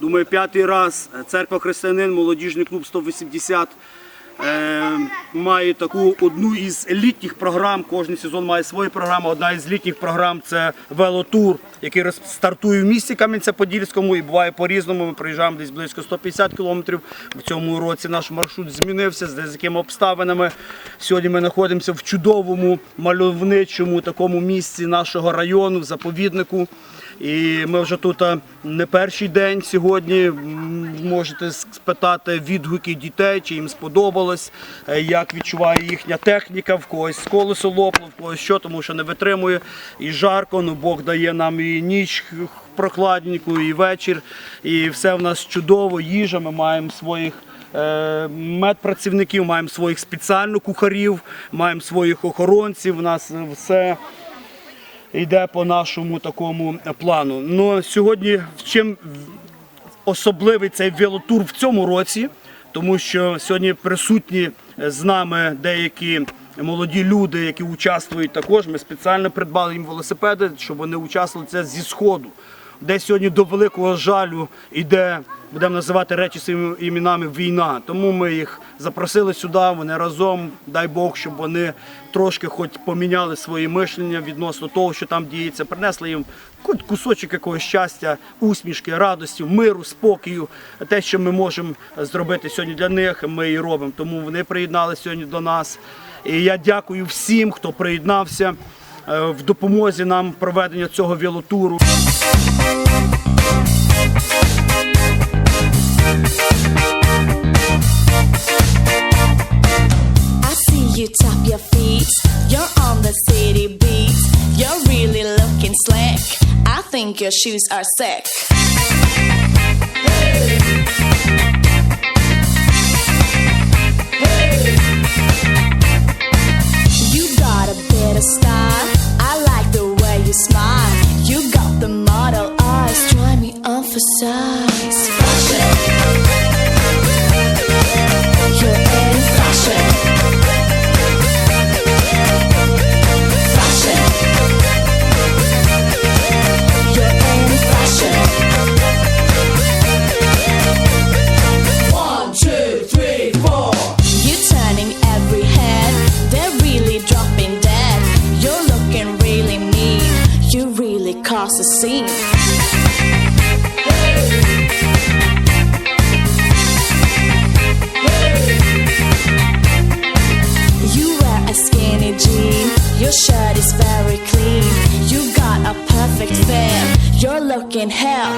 Думаю, п'ятий раз церква християнин, молодіжний клуб 180 е, має таку одну із літніх програм. Кожен сезон має свою програму. Одна із літніх програм це велотур, який стартує в місті Кам'янця-Подільському і буває по-різному. Ми проїжджаємо десь близько 150 кілометрів. В цьому році наш маршрут змінився з деякими обставинами. Сьогодні ми знаходимося в чудовому мальовничому такому місці нашого району, в заповіднику. І ми вже тут не перший день сьогодні. Можете спитати відгуки дітей, чи їм сподобалось, е, як відчуває їхня техніка, в когось колесо лопло, в когось що, тому що не витримує. І жарко, ну Бог дає нам і ніч прохладненьку, і вечір. І все в нас чудово, їжа. Ми маємо своїх. е, Медпрацівників маємо своїх спеціально кухарів, маємо своїх охоронців. У нас е, все йде по нашому такому плану. Ну сьогодні чим особливий цей велотур в цьому році, тому що сьогодні присутні з нами деякі молоді люди, які участвують також. Ми спеціально придбали їм велосипеди, щоб вони участвували це зі сходу. Де сьогодні до великого жалю йде, будемо називати речі своїми іменами війна. Тому ми їх запросили сюди. Вони разом, дай Бог, щоб вони трошки хоч поміняли свої мишлення відносно того, що там діється, принесли їм кусочок якогось щастя, усмішки, радості, миру, спокою. Те, що ми можемо зробити сьогодні для них, ми і робимо. Тому вони приєдналися сьогодні до нас. І я дякую всім, хто приєднався е, в допомозі нам проведення цього велотуру. City beats. You're really looking slick. I think your shoes are sick. You really cause a scene. You wear a skinny jean. Your shirt is very clean. You got a perfect fit. You're looking hell.